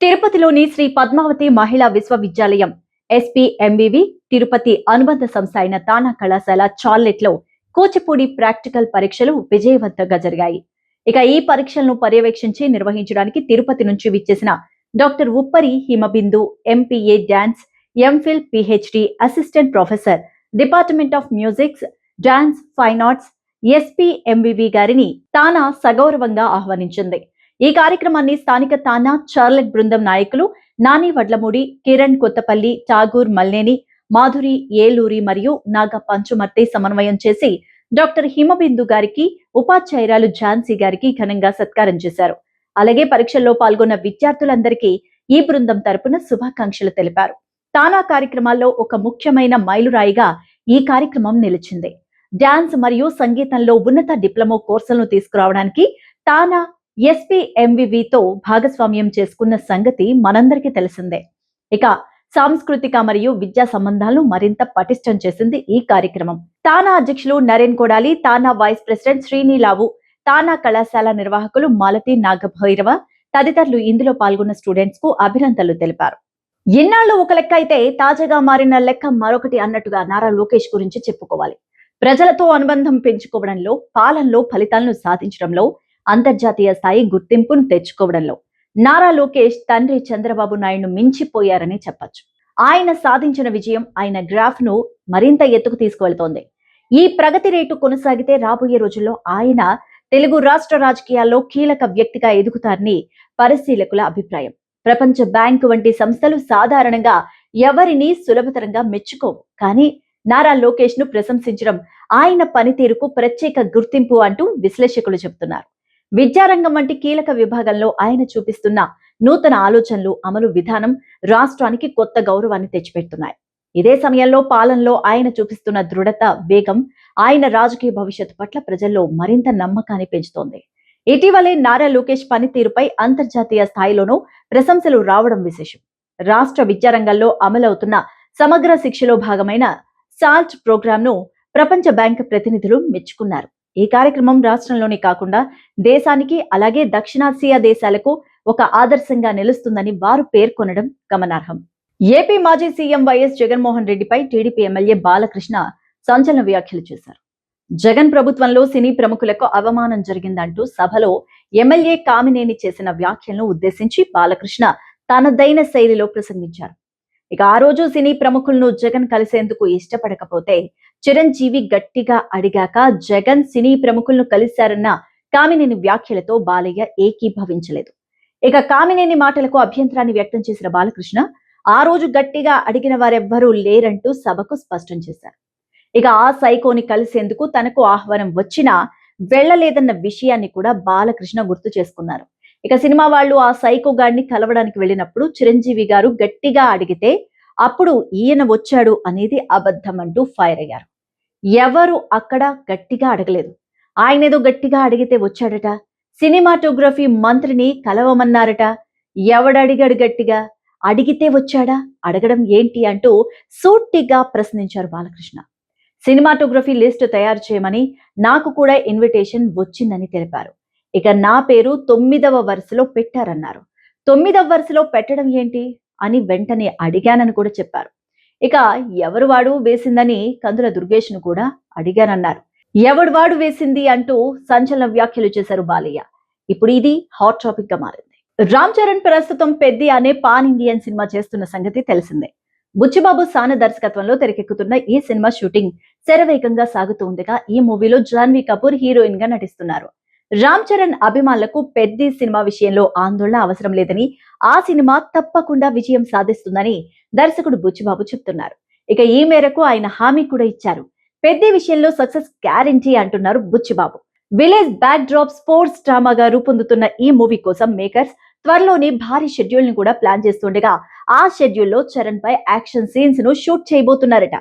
తిరుపతిలోని శ్రీ పద్మావతి మహిళా విశ్వవిద్యాలయం ఎస్పీ ఎంబీవి తిరుపతి అనుబంధ సంస్థ అయిన తానా కళాశాల చార్లెట్లో కూచిపూడి ప్రాక్టికల్ పరీక్షలు విజయవంతంగా జరిగాయి. ఇక ఈ పరీక్షలను పర్యవేక్షించి నిర్వహించడానికి తిరుపతి నుంచి విచ్చేసిన doctor Uppari Himabindu MPA dance MPhil PhD assistant professor department of musics dance fine arts SP MBV గారిని తానా సగౌరవంగా ఆహ్వానించింది. ఈ కార్యక్రమాన్ని స్థానిక తానా చార్లెట్ బృందం నాయకులు నాని వడ్లమూడి కిరణ్ కొత్తపల్లి ఠాగూర్ మల్లేని మాధురి ఏలూరి మరియు నాగ పంచుమర్తి సమన్వయం చేసి డాక్టర్ హిమబిందు గారికి ఉపాధ్యాయురాలు ఝాన్సీ గారికి ఘనంగా సత్కారం చేశారు. అలాగే పరీక్షల్లో పాల్గొన్న విద్యార్థులందరికీ ఈ బృందం తరపున శుభాకాంక్షలు తెలిపారు. తానా కార్యక్రమాల్లో ఒక ముఖ్యమైన మైలురాయిగా ఈ కార్యక్రమం నిలిచింది. డాన్స్ మరియు సంగీతంలో ఉన్నత డిప్లొమా కోర్సులను తీసుకురావడానికి తానా ఎస్పీ ఎంవివితో భాగస్వామ్యం చేసుకున్న సంగతి మనందరికీ తెలిసిందే. ఇక సాంస్కృతిక మరియు విద్యా సంబంధాలను మరింత పటిష్టం చేసింది ఈ కార్యక్రమం. తానా అధ్యక్షులు నరేన్ కొడాలి తానా వైస్ ప్రెసిడెంట్ శ్రీనీలావు తానా కళాశాల నిర్వాహకులు మాలతి నాగభైరవ తదితరులు ఇందులో పాల్గొన్న స్టూడెంట్స్కు అభినందనలు తెలిపారు. ఎన్నాళ్ళు ఒక లెక్క అయితే తాజాగా మారిన లెక్క మరొకటి అన్నట్టుగా నారా లోకేష్ గురించి చెప్పుకోవాలి. ప్రజలతో అనుబంధం పెంచుకోవడంలో పాలనలో ఫలితాలను సాధించడంలో అంతర్జాతీయ స్థాయి గుర్తింపును తెచ్చుకోవడంలో నారా లోకేష్ తండ్రి చంద్రబాబు నాయుడు మించిపోయారని చెప్పొచ్చు. ఆయన సాధించిన విజయం ఆయన గ్రాఫ్ను మరింత ఎత్తుకు తీసుకువెళ్తోంది. ఈ ప్రగతి రేటు కొనసాగితే రాబోయే రోజుల్లో ఆయన తెలుగు రాష్ట్ర రాజకీయాల్లో కీలక వ్యక్తిగా ఎదుగుతారని పరిశీలకుల అభిప్రాయం. ప్రపంచ బ్యాంకు వంటి సంస్థలు సాధారణంగా ఎవరిని సులభతరంగా మెచ్చుకోవు. కానీ నారా లోకేష్ను ప్రశంసించడం ఆయన పనితీరుకు ప్రత్యేక గుర్తింపు అంటూ విశ్లేషకులు చెబుతున్నారు. విద్యారంగం వంటి కీలక విభాగంలో ఆయన చూపిస్తున్న నూతన ఆలోచనలు అమలు విధానం రాష్ట్రానికి కొత్త గౌరవాన్ని తెచ్చిపెడుతున్నాయి. ఇదే సమయంలో పాలనలో ఆయన చూపిస్తున్న దృఢత వేగం ఆయన రాజకీయ భవిష్యత్తు పట్ల ప్రజల్లో మరింత నమ్మకాన్ని పెంచుతోంది. ఇటీవలే నారా లోకేష్ పనితీరుపై అంతర్జాతీయ స్థాయిలోనూ ప్రశంసలు రావడం విశేషం. రాష్ట్ర విద్యారంగంలో అమలవుతున్న సమగ్ర శిక్షలో భాగమైన సాల్ట్ ప్రోగ్రాంను ప్రపంచ బ్యాంక్ ప్రతినిధులు మెచ్చుకున్నారు. ఈ కార్యక్రమం రాష్ట్రంలోనే కాకుండా దేశానికి అలాగే దక్షిణాసియా దేశాలకు ఒక ఆదర్శంగా నిలుస్తుందని వారు పేర్కొనడం గమనార్హం. ఏపీ మాజీ సీఎం వైఎస్ జగన్మోహన్ రెడ్డిపై టీడీపీ ఎమ్మెల్యే బాలకృష్ణ సంచలన వ్యాఖ్యలు చేశారు. జగన్ ప్రభుత్వంలో సినీ ప్రముఖులకు అవమానం జరిగిందంటూ సభలో ఎమ్మెల్యే కామినేని చేసిన వ్యాఖ్యలను ఉద్దేశించి బాలకృష్ణ తనదైన శైలిలో ప్రసంగించారు. ఇక ఆ రోజు సినీ ప్రముఖులను జగన్ కలిసేందుకు ఇష్టపడకపోతే చిరంజీవి గట్టిగా అడిగాక జగన్ సినీ ప్రముఖులను కలిశారన్న కామినేని వ్యాఖ్యలతో బాలయ్య ఏకీభవించలేదు. ఇక కామినేని మాటలకు అభ్యంతరాన్ని వ్యక్తం చేసిన బాలకృష్ణ ఆ రోజు గట్టిగా అడిగిన వారెవ్వరూ లేరంటూ సభకు స్పష్టం చేశారు. ఇక ఆ సైకోని కలిసేందుకు తనకు ఆహ్వానం వచ్చినా వెళ్ళలేదన్న విషయాన్ని కూడా బాలకృష్ణ గుర్తు చేసుకున్నారు. ఇక సినిమా వాళ్ళు ఆ సైకో గాడిని కలవడానికి వెళ్ళినప్పుడు చిరంజీవి గారు గట్టిగా అడిగితే అప్పుడు ఈయన వచ్చాడు అనేది అబద్ధం అంటూ ఫైర్ అయ్యారు. ఎవరు అక్కడ గట్టిగా అడగలేదు. ఆయన ఏదో గట్టిగా అడిగితే వచ్చాడట. సినిమాటోగ్రఫీ మంత్రిని కలవమన్నారట. ఎవడడిగాడు గట్టిగా? అడిగితే వచ్చాడా? అడగడం ఏంటి? అంటూ సూటిగా ప్రశ్నించారు బాలకృష్ణ. సినిమాటోగ్రఫీ లిస్ట్ తయారు చేయమని నాకు కూడా ఇన్విటేషన్ వచ్చిందని తెలిపారు. ఇక నా పేరు తొమ్మిదవ వరుసలో పెట్టారన్నారు. తొమ్మిదవ వరుసలో పెట్టడం ఏంటి? అని వెంటనే అడిగానని కూడా చెప్పారు. ఇక ఎవరు వాడు వేసిందని కందుల దుర్గేష్ను కూడా అడిగానన్నారు. ఎవడు వాడు వేసింది అంటూ సంచలన వ్యాఖ్యలు చేశారు బాలయ్య. ఇప్పుడు ఇది హాట్ టాపిక్గా మారింది. రామ్ చరణ్ ప్రస్తుతం పెద్ది అనే పాన్ ఇండియన్ సినిమా చేస్తున్న సంగతి తెలిసిందే. బుచ్చిబాబు సాన దర్శకత్వంలో తెరకెక్కుతున్న ఈ సినిమా షూటింగ్ శరవేగంగా సాగుతూ ఉండగా ఈ మూవీలో జాన్వీ కపూర్ హీరోయిన్గా నటిస్తున్నారు. రామ్ చరణ్ అభిమానులకు పెద్ది సినిమా విషయంలో ఆందోళన అవసరం లేదని ఆ సినిమా తప్పకుండా విజయం సాధిస్తుందని దర్శకుడు బుచ్చిబాబు చెప్తున్నారు. ఇక ఈ మేరకు ఆయన హామీ కూడా ఇచ్చారు. పెద్ది విషయంలో సక్సెస్ గ్యారంటీ అంటున్నారు Buchibabu. Village back drop sports డ్రామాగా రూపొందుతున్న ఈ మూవీ కోసం మేకర్స్ త్వరలోనే భారీ షెడ్యూల్ని కూడా ప్లాన్ చేస్తుండగా ఆ షెడ్యూల్లో చరణ్ పై యాక్షన్ సీన్స్ను షూట్ చేయబోతున్నారట.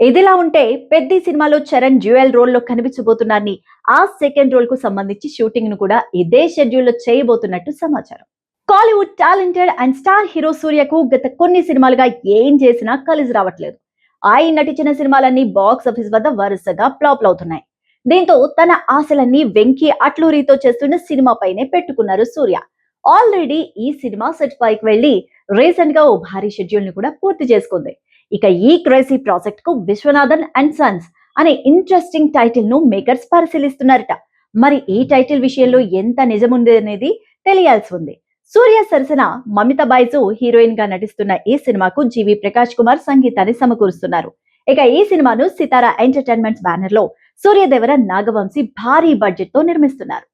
ఇదిలా ఉంటే పెద్ద సినిమాలో చరణ్ డ్యూయల్ రోల్లో కనిపించబోతున్నారని ఆ సెకండ్ రోల్కు సంబంధించి షూటింగ్ను కూడా ఇదే షెడ్యూల్లో చేయబోతున్నట్టు సమాచారం. Kollywood talented and star hero సూర్యకు గత కొన్ని సినిమాలుగా ఏం చేసినా కలిసి రావట్లేదు. ఆయన నటించిన సినిమాలన్నీ బాక్స్ ఆఫీస్ వద్ద వరుసగా ఫ్లాప్లు అవుతున్నాయి. దీంతో తన ఆశలన్నీ వెంకీ అట్లూరితో చేస్తున్న సినిమాపైనే పెట్టుకున్నారు సూర్య. ఆల్రెడీ ఈ సినిమా సెట్ పైకి వెళ్ళి రీసెంట్గా ఓ భారీ షెడ్యూల్ని కూడా పూర్తి చేసుకుంది. ఇక ఈ క్రేజీ ప్రాజెక్ట్కు విశ్వనాథన్ అండ్ సన్స్ అనే ఇంట్రెస్టింగ్ టైటిల్ను మేకర్స్ పరిశీలిస్తున్నారట. మరి ఈ టైటిల్ విషయంలో ఎంత నిజముంది అనేది తెలియాల్సి ఉంది. సూర్య సరసన మమిత బైజు హీరోయిన్గా నటిస్తున్న ఈ సినిమాకు జీవి ప్రకాష్ కుమార్ సంగీతాన్ని సమకూరుస్తున్నారు. ఇక ఈ సినిమాను సితారా ఎంటర్టైన్మెంట్స్ బ్యానర్లో సూర్యదేవర నాగవంశీ భారీ బడ్జెట్తో నిర్మిస్తున్నారు.